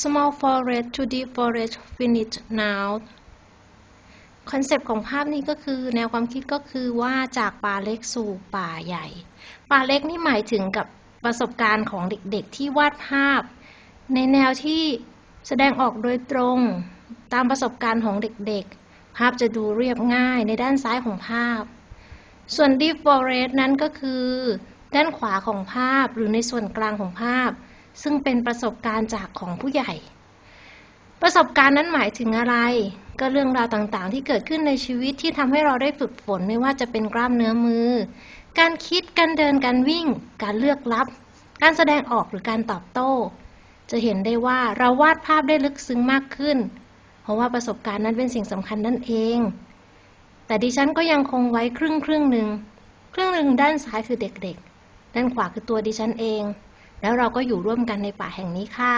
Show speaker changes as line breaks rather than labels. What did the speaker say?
small forest to deep forest finish now คอนเซปต์ของภาพนี้ก็คือ แนวความคิดก็คือว่าจากป่าเล็กสู่ป่าใหญ่ ป่าเล็กนี่หมายถึงกับประสบการณ์ของเด็กๆ ที่วาดภาพ ในแนวที่แสดงออกโดยตรงตามประสบการณ์ของเด็กๆ ภาพจะดูเรียบง่ายในด้านซ้ายของภาพ ส่วน deep forest นั้นก็คือ ด้านขวาของภาพหรือในส่วนกลางของภาพ ซึ่งเป็นประสบการณ์จากของผู้ใหญ่ ประสบการณ์นั้นหมายถึงอะไร ก็เรื่องราวต่างๆ ที่เกิดขึ้นในชีวิตที่ทำให้เราได้ฝึกฝนไม่ว่าจะเป็นกล้ามเนื้อมือ การคิดการเดินการวิ่ง การเลือกรับ การแสดงออกหรือการตอบโต้ จะเห็นได้ว่าเราวาดภาพได้ลึกซึ้งมากขึ้น เพราะว่าประสบการณ์นั้นเป็นสิ่งสำคัญนั่นเอง แต่ดิฉันก็ยังคงไว้ครึ่งครึ่งหนึ่งครึ่งหนึ่งด้านซ้ายคือเด็กๆ ด้านขวาคือตัวดิฉันเอง แล้วเราก็อยู่ร่วมกันในป่าแห่งนี้ค่ะ